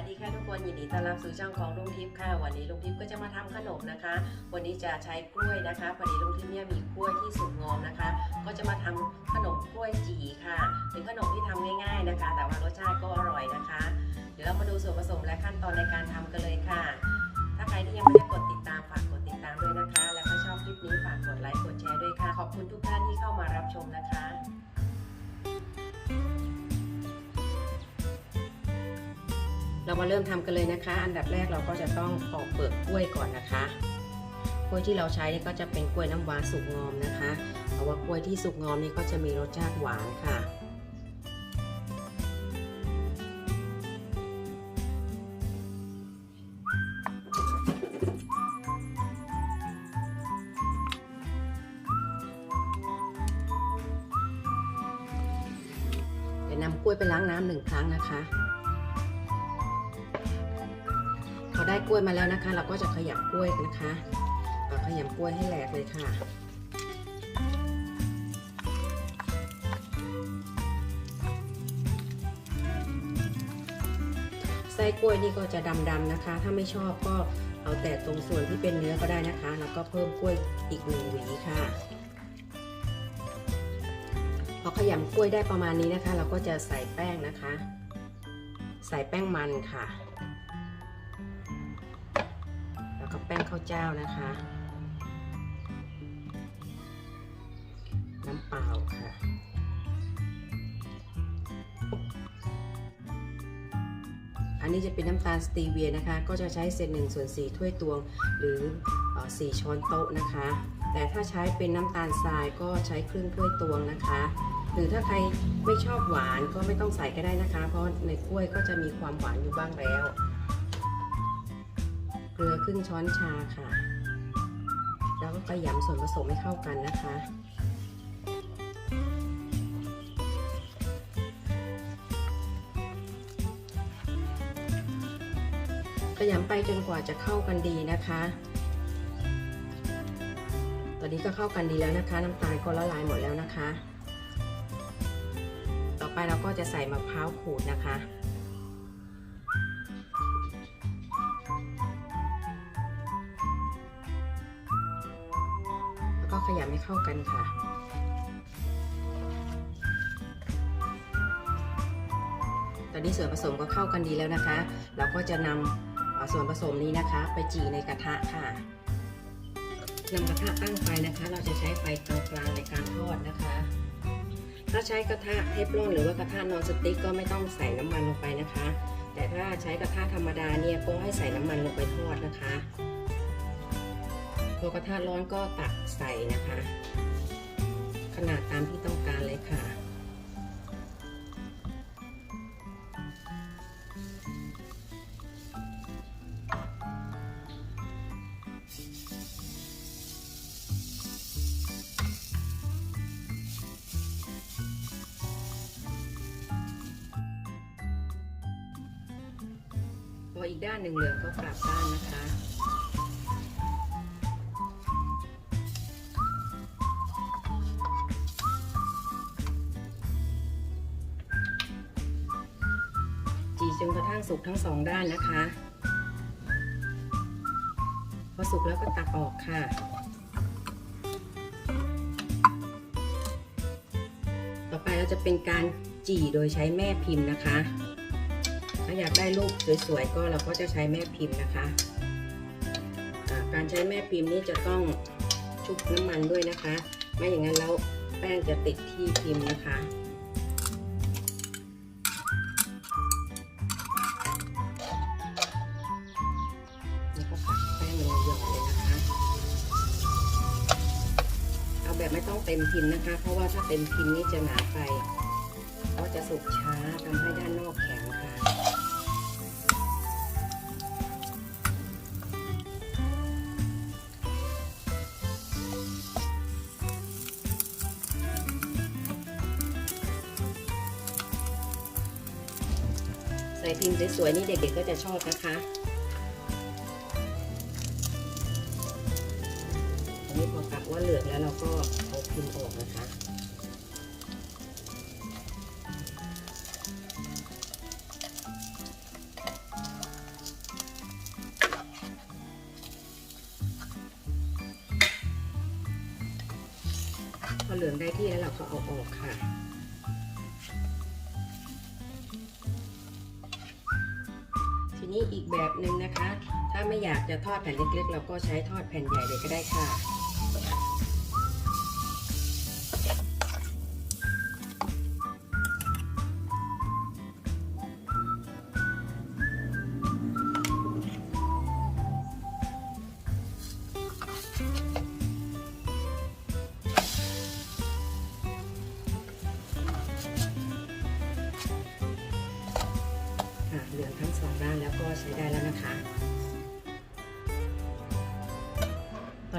วัสดีค่ะทุกคนยินดีต้อนรับสู่ช่องของลุงทิพย์ค่ะ วันนี้ลุงทิพย์ก็จะมาทำขนมนะคะ วันนี้จะใช้กล้วยนะคะพอดีลุงทิพย์เนี่ยมีกล้วยที่สุกงอมนะคะ ก็จะมาทำขนมกล้วยจีค่ะเป็นขนมที่ทำง่าย ๆนะคะ แต่ว่ารสชาติก็อร่อยนะคะ เดี๋ยวเรามาดูส่วนผสมและขั้นตอนในการทำกันเลยค่ะ ถ้าใครที่ยังไม่ได้กดติดตามฝากกดติดตามด้วยนะคะ และถ้าชอบคลิปนี้ฝากกดไลค์กดแชร์ด้วยค่ะขอบคุณทุกท่านที่เข้ามารับชมนะคะ เรามาเริ่มทำกันเลยนะคะ อันดับแรกเราก็จะต้องปอกเปลือกกล้วยก่อนนะคะกล้วยที่เราใช้นี่ก็จะเป็นกล้วยน้ำว้าสุกงอมนะคะเพราะว่ากล้วยที่สุกงอมนี่ก็จะมีรสชาติหวานค่ะเดี๋ยวนำกล้วยไปล้างน้ำหนึ่งครั้งนะคะ ได้กล้วยมาแล้วนะคะ เราก็จะขยำกล้วยนะคะเราขยำกล้วยให้แหลกเลยค่ะไส้กล้วยนี่ก็จะดำๆนะคะ ถ้าไม่ชอบก็เอาแต่ตรงส่วนที่เป็นเนื้อก็ได้นะคะ แล้วก็เพิ่มกล้วยอีกหนึ่งหวีค่ะ พอขยำกล้วยได้ประมาณนี้นะคะ เราก็จะใส่แป้งนะคะ ใส่แป้งมันค่ะ ป้งข้าวเจ้านะคะ น้ำเปล่าค่ะ อันนี้จะเป็นน้ำตาลสตีเวียนะคะ ก็จะใช้เศษหนึ่งส่วนสี่ถ้วยตวงหรือสี่ช้อนโต๊ะนะคะ แต่ถ้าใช้เป็นน้ำตาลทรายก็ใช้ครึ่งถ้วยตวงนะคะหรือถ้าใครไม่ชอบหวานก็ไม่ต้องใส่ก็ได้นะคะ เพราะในกล้วยก็จะมีความหวานอยู่บ้างแล้ว ลือครึ่งช้อนชาค่ะ แล้วก็ขยำส่วนผสมให้เข้ากันนะคะขยำไปจนกว่าจะเข้ากันดีนะคะ ตอนนี้ก็เข้ากันดีแล้วนะคะ น้ำตาลก็ละลายหมดแล้วนะคะ ต่อไปเราก็จะใส่มะพร้าวขูดนะคะ ยำให้เข้ากันค่ะ ตอนนี้ส่วนผสมก็เข้ากันดีแล้วนะคะ เราก็จะนำส่วนผสมนี้นะคะ ไปจีในกระทะค่ะนำกระทะตั้งไฟนะคะ เราจะใช้ไฟกลางๆในการทอดนะคะ ถ้าใช้กระทะเทฟลอนหรือว่ากระทะนอนสติ๊กก็ไม่ต้องใส่น้ำมันลงไปนะคะ แต่ถ้าใช้กระทะธรรมดาเนี่ยก็ให้ใส่น้ำมันลงไปทอดนะคะ พอกระทะร้อนก็ตักใส่นะคะ ขนาดตามที่ต้องการเลยค่ะ พออีกด้านหนึ่งเหลืองก็กลับด้านนะคะ จนกระทั่งสุกทั้งสองด้านนะคะ พอสุกแล้วก็ตักออกค่ะต่อไปเราจะเป็นการจี่โดยใช้แม่พิมพ์นะคะ ถ้าอยากได้รูปสวยๆก็เราก็จะใช้แม่พิมพ์นะคะ การใช้แม่พิมพ์นี่จะต้องชุบน้ำมันด้วยนะคะ ไม่อย่างนั้นแล้วแป้งจะติดที่พิมพ์นะคะ เต็มพิมพ์นะคะ เพราะว่าถ้าเต็มพิมพ์นี่จะหนาไปก็จะสุกช้าทำให้ด้านนอกแข็งค่ะใส่พิมพ์สวยๆนี่เด็กๆก็จะชอบนะคะอันนี้พอกลับว่าเหลืองแล้วเราก็ คุณออกนะคะ พอเหลืองได้ที่แล้วเราก็เอาออกค่ะทีนี้อีกแบบหนึ่งนะคะ ถ้าไม่อยากจะทอดแผ่นเล็กๆ เราก็ใช้ทอดแผ่นใหญ่เลยก็ได้ค่ะ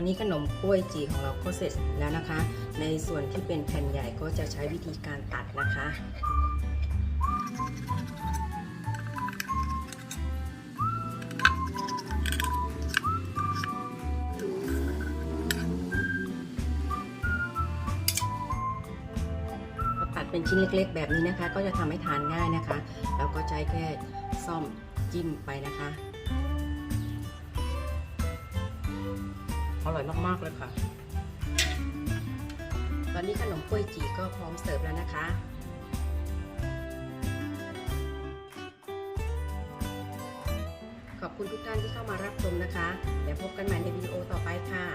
อนนี้ขนมกล้วยจีของเราก็เสร็จแล้วนะคะ ในส่วนที่เป็นแผ่นใหญ่ก็จะใช้วิธีการตัดนะคะตัดเป็นชิ้นเล็กๆ แบบนี้นะคะ ก็จะทำให้ทานง่ายนะคะ แล้วก็ใช้แค่ซ่อมจิ้มไปนะคะ อร่อยมากๆเลยค่ะ ตอนนี้ขนมกล้วยจีก็พร้อมเสิร์ฟแล้วนะคะขอบคุณทุกท่านที่เข้ามารับชมนะคะ แล้วพบกันใหม่ในวิดีโอต่อไปค่ะ